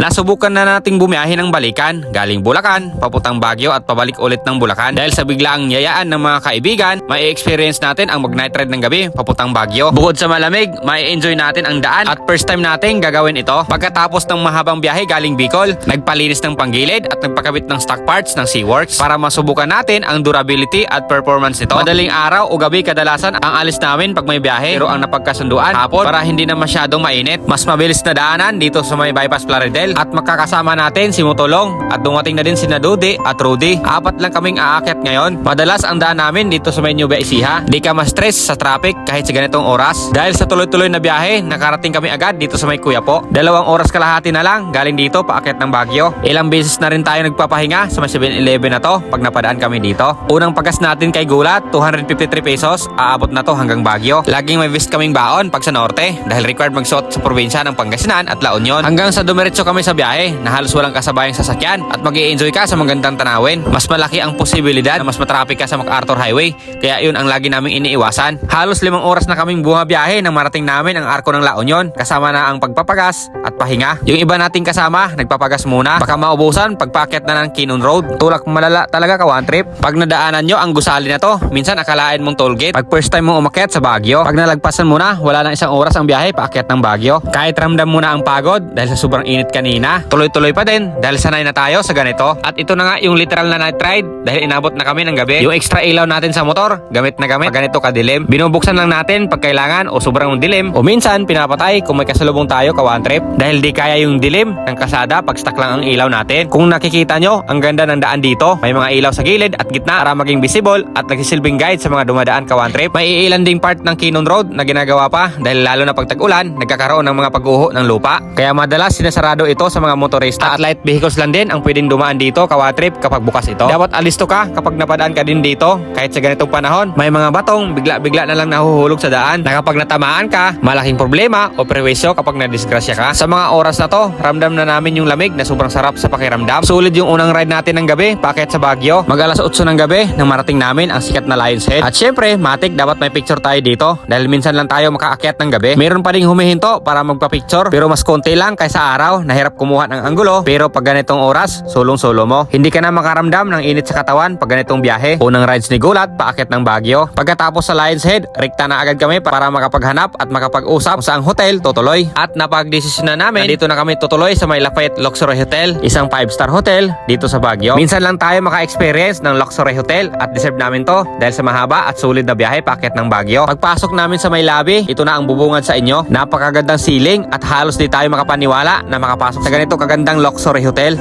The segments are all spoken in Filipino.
Nasubukan na nating bumiyahe ng balikan, galing Bulacan, paputang Baguio at pabalik ulit ng Bulacan. Dahil sa biglaang yayaan ng mga kaibigan, may experience natin ang mag-night ride ng gabi, paputang Baguio. Bukod sa malamig, may enjoy natin ang daan at first time natin gagawin ito. Pagkatapos ng mahabang biyahe galing Bicol, nagpalinis ng panggilid at nagpakabit ng stock parts ng SeaWorks para masubukan natin ang durability at performance nito. Madaling araw o gabi kadalasan ang alis namin pag may biyahe pero ang napagkasunduan hapon para hindi na masyadong mainit. Mas mabilis na daanan dito sa may bypass Plaridel at makakasama natin si Mutulong at dumating na din si Nadudi at Rudy. Apat lang kaming aakyat ngayon. Madalas ang daan namin dito sa New Ecija. Di ka ma-stress sa traffic kahit sa ganitong oras. Dahil sa tuloy-tuloy na biyahe, nakarating kami agad dito sa may Kuyapo. Dalawang oras kalahati na lang galing dito paakyat ng Baguio. Ilang beses na rin tayo nagpapahinga sa may 7-Eleven na to pag napadaan kami dito. Unang pagas natin kay Gulat, 253 pesos. Aabot na to hanggang Baguio. Laging may visit kaming baon pag sa norte dahil required magsuot sa probinsya ng Pangasinan at La Union. Hanggang sa dumiretso kami sa biyahe na halos walang kasabayang sasakyan at mag enjoy ka sa magandang tanawin. Mas malaki ang posibilidad na mas matraffic ka sa MacArthur Highway kaya yun ang lagi naming iniiwasan. Halos limang oras na kaming bumabiyahe nang marating namin ang arko ng La Union kasama na ang pagpapagas at pahinga. Yung iba nating kasama, nagpapagas muna. Baka maubusan pagpakyat na ng Kinon Road. Tulak malala talaga ka one trip. Pag nadaanan nyo ang gusali na to, minsan akalain mong tollgate. Pag first time mong umakyat sa Baguio, pag nalagpasan mo na, wala nang isang oras ang biyahe paakyat ng Baguio. Kahit ramdam mo na ang pagod dahil sa sobrang init kanina, tuloy-tuloy pa din dahil sanay na tayo sa ganito. At ito na nga yung literal na night ride dahil inabot na kami ng gabi. Yung extra ilaw natin sa motor, gamit na gamit pag ganito kadilim. Binubuksan lang natin pag kailangan o sobrang dilim o minsan pinapatay kung may kasalubong tayo ka one trip dahil di kaya yung dilim ng kasada pag stuck lang ang ilaw natin. Kung nakikita nyo, ang ganda ng daan dito. May mga ilaw sa gilid at gitna para maging visible at nagsisilbing guide sa mga dumadaan ka one trip. May iilan ding part ng Kinon Road na ginagawa pa dahil lalo na pag tag-ulan, nagkakaroon ng mga pagguho ng lupa. Kaya madalas sinasarado ito sa mga motorista at light vehicles lang din ang pwedeng dumaan dito kawa trip kapag bukas ito. Dapat alisto ka kapag napadaan ka din dito kahit sa ganitong panahon. May mga batong bigla-bigla na lang nahuhulog sa daan na kapag natamaan ka, malaking problema o perwisyo kapag nadisgrasya ka. Sa mga oras na to, ramdam na namin yung lamig na sobrang sarap sa pakiramdam. Sulit yung unang ride natin ng gabi, paket sa Baguio. Mag alas 8 ng gabi nang marating namin ang sikat na Lion's Head. At syempre, matik dapat may picture tayo dito dahil minsan lang tayo makaakyat ng gabi. Meron pa ding humihinto para magpa-picture pero mas konti lang kaysa araw, nahirap kumuha ng anggulo. Pero pag ganitong oras, sulong-solo mo. Hindi ka na makaramdam ng init sa katawan pag ganitong biyahe. Unang rides ni Gulat, paakyat ng Baguio. Pagkatapos sa Lion's Head, rekta na agad kami para makapaghanap at makapag-usap sa ang hotel tutuloy. At napag-desisyon na namin, dito na kami tutuloy sa may Lafayette Luxury Hotel, isang 5-star hotel dito sa Baguio. Minsan lang tayo maka-experience ng luxury hotel at deserve namin to dahil sa mahaba at sulit na biyahe paakyat ng Baguio. Pagpasok namin sa may lobby, ito na ang bubungad sa inyo. Napakagandang ceiling at halos di tayo makapaniwala na makapasok sa ganito kagandang luxury hotel.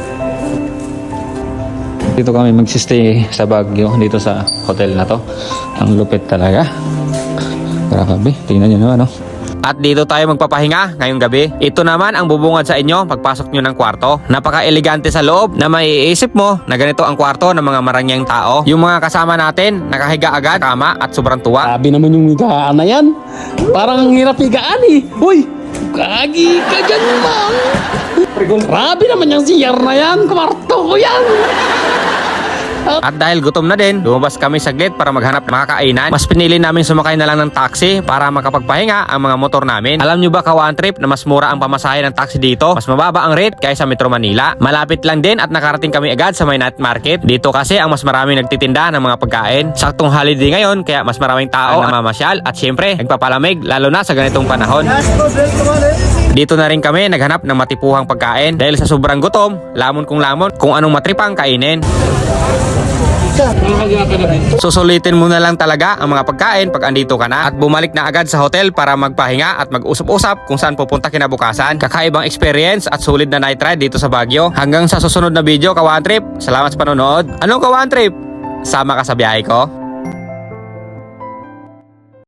Dito kami magsistay sa Baguio, dito sa hotel na to. Ang lupit talaga. Grabe, tingnan nyo naman, no? At dito tayo magpapahinga ngayong gabi. Ito naman ang bubungad sa inyo pagpasok nyo ng kwarto. Napaka-elegante sa loob na maiisip mo na ganito ang kwarto ng mga marangyang tao. Yung mga kasama natin, nakahiga agad, kama at sobrang tuwa. Grabe naman yung higaan na yan. Parang ang hirap higaan eh. Uy, kagi ka dyan, man. Grabe naman yung CR na yan. Kwarto ko yan. At dahil gutom na din, lumabas kami saglit para maghanap ng makakainan. Mas pinili namin sumakay na lang ng taxi para makapagpahinga ang mga motor namin. Alam nyo ba ka one trip na mas mura ang pamasahe ng taxi dito? Mas mababa ang rate kaysa Metro Manila. Malapit lang din at nakarating kami agad sa may night market. Dito kasi ang mas maraming nagtitinda ng mga pagkain. Saktong holiday ngayon kaya mas maraming tao ang namamasyal at syempre nagpapalamig lalo na sa ganitong panahon. Dito na rin kami naghanap ng matipuhang pagkain dahil sa sobrang gutom, lamon kung lamon kung anong matripang kainin. Susulitin mo na lang talaga ang mga pagkain pag andito ka na at bumalik na agad sa hotel para magpahinga at mag-usap-usap kung saan pupunta kinabukasan. Kakaibang experience at sulit na night ride dito sa Baguio. Hanggang sa susunod na video, Kawan Trip. Salamat sa panonood. Anong Kawan Trip? Sama ka sa biyahe ko?